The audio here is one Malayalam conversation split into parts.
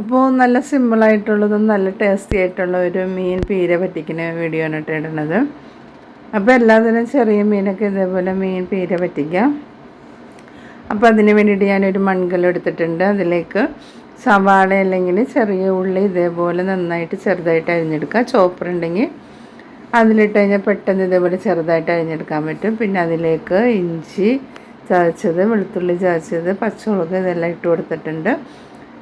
അപ്പോൾ നല്ല സിമ്പിളായിട്ടുള്ളതും നല്ല ടേസ്റ്റി ആയിട്ടുള്ള ഒരു മീൻ പീര പറ്റിക്കുന്ന വീഡിയോ ആണ് ഇടുന്നത്. അപ്പോൾ എല്ലാത്തിനും ചെറിയ മീനൊക്കെ ഇതേപോലെ മീൻ പീര പറ്റിക്കാം. അപ്പോൾ അതിന് വേണ്ടിയിട്ട് ഞാനൊരു മൺകല്ല് എടുത്തിട്ടുണ്ട്. അതിലേക്ക് സവാള അല്ലെങ്കിൽ ചെറിയ ഉള്ളി ഇതേപോലെ നന്നായിട്ട് ചെറുതായിട്ട് അരിഞ്ഞെടുക്കുക. ചോപ്പർ ഉണ്ടെങ്കിൽ അതിലിട്ട് കഴിഞ്ഞാൽ പെട്ടെന്ന് ഇതേപോലെ ചെറുതായിട്ട് അരിഞ്ഞെടുക്കാൻ പറ്റും. പിന്നെ അതിലേക്ക് ഇഞ്ചി ചതച്ചത് വെളുത്തുള്ളി ചതച്ചത് പച്ചമുളക് ഇതെല്ലാം ഇട്ട് കൊടുത്തിട്ടുണ്ട്.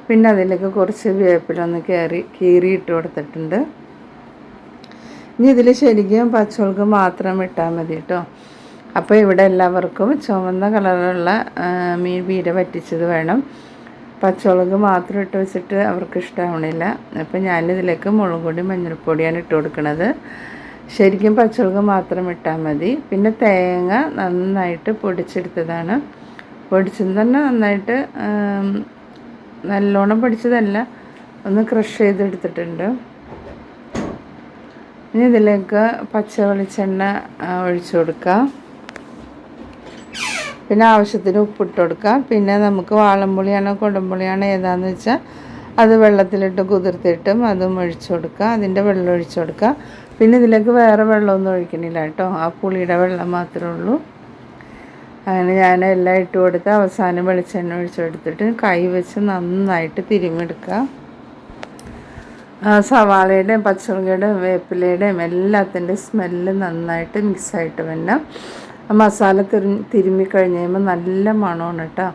പിന്നെ അതിലേക്ക് കുറച്ച് വേപ്പിലൊന്ന് കയറി കീറി ഇട്ട് കൊടുത്തിട്ടുണ്ട്. ഇനി ഇതിൽ ശരിക്കും പച്ചമുളക് മാത്രം ഇട്ടാൽ മതി കേട്ടോ. അപ്പോൾ ഇവിടെ എല്ലാവർക്കും ചുവന്ന കളറുള്ള മീൻ പീര പറ്റിച്ചത് വേണം. പച്ചമുളക് മാത്രം ഇട്ട് വെച്ചിട്ട് അവർക്ക് ഇഷ്ടമാവണില്ല അപ്പോൾ ഞാനിതിലേക്ക് മുളക് പൊടി മഞ്ഞൾപ്പൊടിയാണ് ഇട്ട് കൊടുക്കുന്നത് ശരിക്കും പച്ചമുളക് മാത്രം ഇട്ടാൽ മതി. പിന്നെ തേങ്ങ നന്നായിട്ട് പൊടിച്ചെടുത്തതാണ്. പൊടിച്ചത് തന്നെ നന്നായിട്ട് നല്ലോണം പഠിച്ചതല്ല. ഒന്ന് ക്രഷ് ചെയ്തെടുത്തിട്ടുണ്ട്. ഇനി ഇതിലേക്ക് പച്ച വെളിച്ചെണ്ണ ഒഴിച്ചു കൊടുക്കാം. പിന്നെ ആവശ്യത്തിന് ഉപ്പിട്ട് കൊടുക്കാം. പിന്നെ നമുക്ക് വാളംപുളിയാണോ കുടംപുളിയാണോ ഏതാണെന്ന് വെച്ചാൽ അത് വെള്ളത്തിലിട്ട് കുതിർത്തിട്ടും അതും ഒഴിച്ചു കൊടുക്കുക അതിന്റെ വെള്ളം ഒഴിച്ചു കൊടുക്കുക പിന്നെ ഇതിലേക്ക് വേറെ വെള്ളമൊന്നും ഒഴിക്കണില്ല കേട്ടോ. ആ പുളിയുടെ വെള്ളം മാത്രമേ ഉള്ളൂ. അങ്ങനെ ഞാൻ എല്ലാം ഇട്ട് കൊടുത്ത് അവസാനം വെളിച്ചെണ്ണ ഒഴിച്ചെടുത്തിട്ട് കൈ വെച്ച് നന്നായിട്ട് തിരുമ്മെടുക്കുക സവാളയുടെയും പച്ചമുളകയുടെയും വേപ്പിലയുടെയും എല്ലാത്തിന്റെ സ്മെല്ല് നന്നായിട്ട് മിക്സായിട്ട് വരണം മസാല തിരി തിരുമ്മി കഴിഞ്ഞ് കഴിയുമ്പോൾ നല്ല മണമാണ് കേട്ടോ.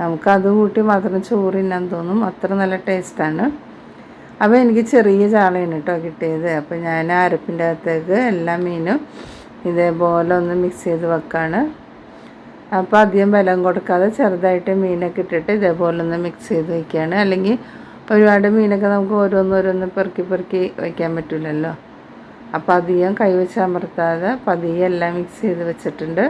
നമുക്കത് കൂട്ടി മാത്രം ചോറിനാൻ തോന്നും. അത്ര നല്ല ടേസ്റ്റാണ്. അപ്പോൾ എനിക്ക് ചെറിയ ചാളയാണ് കേട്ടോ കിട്ടിയത്. അപ്പോൾ ഞാൻ അരപ്പിന്റെ അകത്തേക്ക് എല്ലാ മീനും ഇതേപോലെ ഒന്ന് മിക്സ് ചെയ്ത് വെക്കാണ്. അപ്പോൾ അധികം ബലം കൊടുക്കാതെ ചെറുതായിട്ട് മീനൊക്കെ ഇട്ടിട്ട് ഇതേപോലെ ഒന്ന് മിക്സ് ചെയ്ത് വയ്ക്കുകയാണ് അല്ലെങ്കിൽ ഒരുപാട് മീനൊക്കെ നമുക്ക് ഓരോന്നോരോന്ന് പെറുക്കി പെറുക്കി വയ്ക്കാൻ പറ്റില്ലല്ലോ അപ്പോൾ അധികം കൈവച്ച് അമർത്താതെ പതിയെ എല്ലാം മിക്സ് ചെയ്ത് വെച്ചിട്ടുണ്ട്.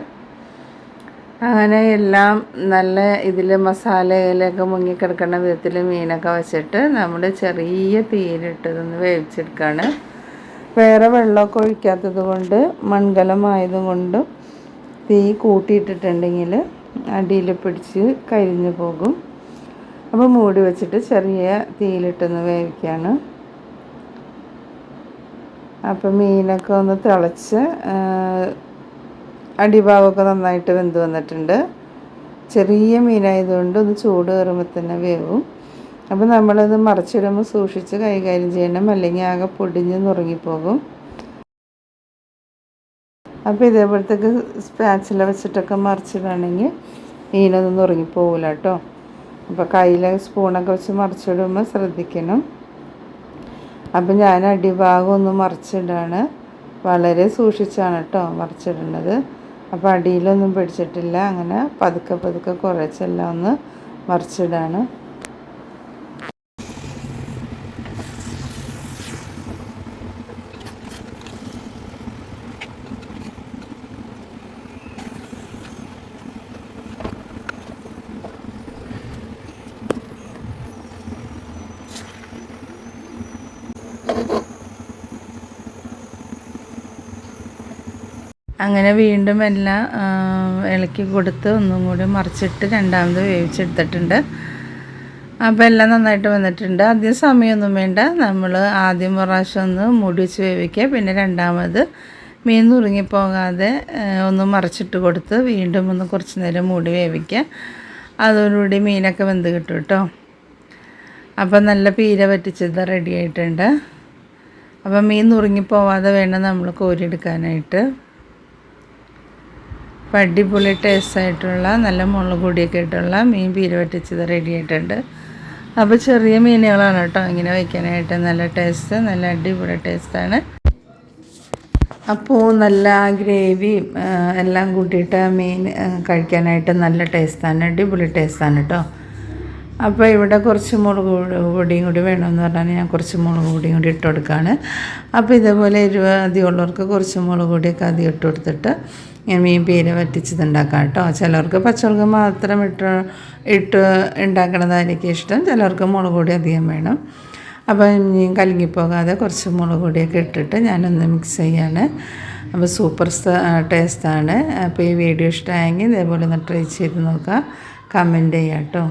അങ്ങനെ എല്ലാം നല്ല ഇതിൽ മസാലയിലൊക്കെ മുങ്ങിക്കിടക്കുന്ന വിധത്തിൽ മീനൊക്കെ വെച്ചിട്ട് നമ്മൾ ചെറിയ തീയിലിട്ടതൊന്ന് വേവിച്ചെടുക്കുകയാണ് വേറെ വെള്ളമൊക്കെ ഒഴിക്കാത്തത് കൊണ്ട് മൺകലമായത് കൊണ്ടും തീ കൂട്ടിയിട്ടിട്ടുണ്ടെങ്കിൽ അടിയിൽ പിടിച്ച് കരിഞ്ഞു പോകും. അപ്പോൾ മൂടി വെച്ചിട്ട് ചെറിയ തീയിലിട്ടൊന്ന് വേവിക്കുകയാണ് അപ്പം മീനൊക്കെ ഒന്ന് തിളച്ച് അടിഭാഗമൊക്കെ നന്നായിട്ട് വെന്ത് വന്നിട്ടുണ്ട്. ചെറിയ മീനായതുകൊണ്ട് ഒന്ന് ചൂട് കയറുമ്പോൾ തന്നെ വേവും. അപ്പോൾ നമ്മളത് മറച്ചിടുമ്പോൾ സൂക്ഷിച്ച് കൈകാര്യം ചെയ്യണം. അല്ലെങ്കിൽ ആകെ പൊടിഞ്ഞ് നുറങ്ങിപ്പോകും. അപ്പോൾ ഇതേപോലത്തേക്ക് സ്പാച്ചില വെച്ചിട്ടൊക്കെ മറിച്ചിടുകയാണെങ്കിൽ മീനൊന്നും ഉറങ്ങിപ്പോവില്ല കേട്ടോ അപ്പോൾ കയ്യിൽ സ്പൂണൊക്കെ വെച്ച് മറിച്ചിടുമ്പോൾ ശ്രദ്ധിക്കണം. അപ്പം ഞാൻ അടിഭാഗം ഒന്ന് മറിച്ചിടാണ്. വളരെ സൂക്ഷിച്ചാണ് കേട്ടോ മറിച്ചിടുന്നത്. അപ്പോൾ അടിയിലൊന്നും പിടിച്ചിട്ടില്ല. അങ്ങനെ പതുക്കെ പതുക്കെ കുറച്ചെല്ലാം ഒന്ന് മറിച്ചിടാണ്. അങ്ങനെ വീണ്ടും എല്ലാം ഇളക്കി കൊടുത്ത് ഒന്നും കൂടി മറിച്ചിട്ട് രണ്ടാമത് വേവിച്ചെടുത്തിട്ടുണ്ട്. അപ്പോൾ എല്ലാം നന്നായിട്ട് വന്നിട്ടുണ്ട്. അധികം സമയമൊന്നും വേണ്ട. നമ്മൾ ആദ്യം പ്രാവശ്യം ഒന്ന് മൂടി വെച്ച് വേവിക്കുക. പിന്നെ രണ്ടാമത് മീൻ നുറുങ്ങിപ്പോകാതെ ഒന്ന് മറിച്ചിട്ട് കൊടുത്ത് വീണ്ടും ഒന്ന് കുറച്ച് നേരം മൂടി വേവിക്കുക. അതോടുകൂടി മീനൊക്കെ വെന്ത് കിട്ടും കേട്ടോ. അപ്പം നല്ല പീര പറ്റിച്ചത് റെഡി ആയിട്ടുണ്ട്. അപ്പം മീൻ നുറുങ്ങിപ്പോവാതെ വേണം നമ്മൾ കോരിയെടുക്കാനായിട്ട്. അപ്പോൾ അടിപൊളി ടേസ്റ്റായിട്ടുള്ള നല്ല മുളക് പൊടിയൊക്കെ ഇട്ടുള്ള മീൻ പീര വറ്റിച്ചത് റെഡി ആയിട്ടുണ്ട്. അപ്പോൾ ചെറിയ മീനുകളാണ് കേട്ടോ ഇങ്ങനെ വയ്ക്കാനായിട്ട് നല്ല ടേസ്റ്റ് നല്ല അടിപൊളി ടേസ്റ്റാണ് അപ്പോൾ നല്ല ഗ്രേവിയും എല്ലാം കൂട്ടിയിട്ട് മീൻ കഴിക്കാനായിട്ട് നല്ല ടേസ്റ്റാണ് അടിപൊളി ടേസ്റ്റാണ് കേട്ടോ. അപ്പോൾ ഇവിടെ കുറച്ച് മുളക് പൊടിയും കൂടി വേണമെന്ന് പറഞ്ഞാൽ ഞാൻ കുറച്ച് മുളക് പൊടിയും കൂടി ഇട്ട് കൊടുക്കുകയാണ് അപ്പോൾ ഇതേപോലെ എരിവ് അധികമുള്ളവർക്ക് കുറച്ച് മുളക് പൊടിയൊക്കെ അധികം ഇട്ട് കൊടുത്തിട്ട് ഞാൻ മീൻ പീര വറ്റിച്ചതുണ്ടാക്കാം കേട്ടോ. ചിലർക്ക് പച്ചമുളക് മാത്രം ഇട്ട് ഇട്ട് ഉണ്ടാക്കണതായിരിക്കും ഇഷ്ടം. ചിലർക്ക് മുളക് പൊടി അധികം വേണം. അപ്പോൾ മീൻ കലങ്ങിപ്പോകാതെ കുറച്ച് മുളക് പൊടിയൊക്കെ ഇട്ടിട്ട് ഞാനൊന്ന് മിക്സ് ചെയ്യാണ്. അപ്പോൾ സൂപ്പർ ടേസ്റ്റാണ് അപ്പോൾ ഈ വീഡിയോ ഇഷ്ടമായെങ്കിൽ ഇതേപോലെ ഒന്ന് ട്രൈ ചെയ്ത് നോക്കാം. കമന്റ് ചെയ്യാം കേട്ടോ.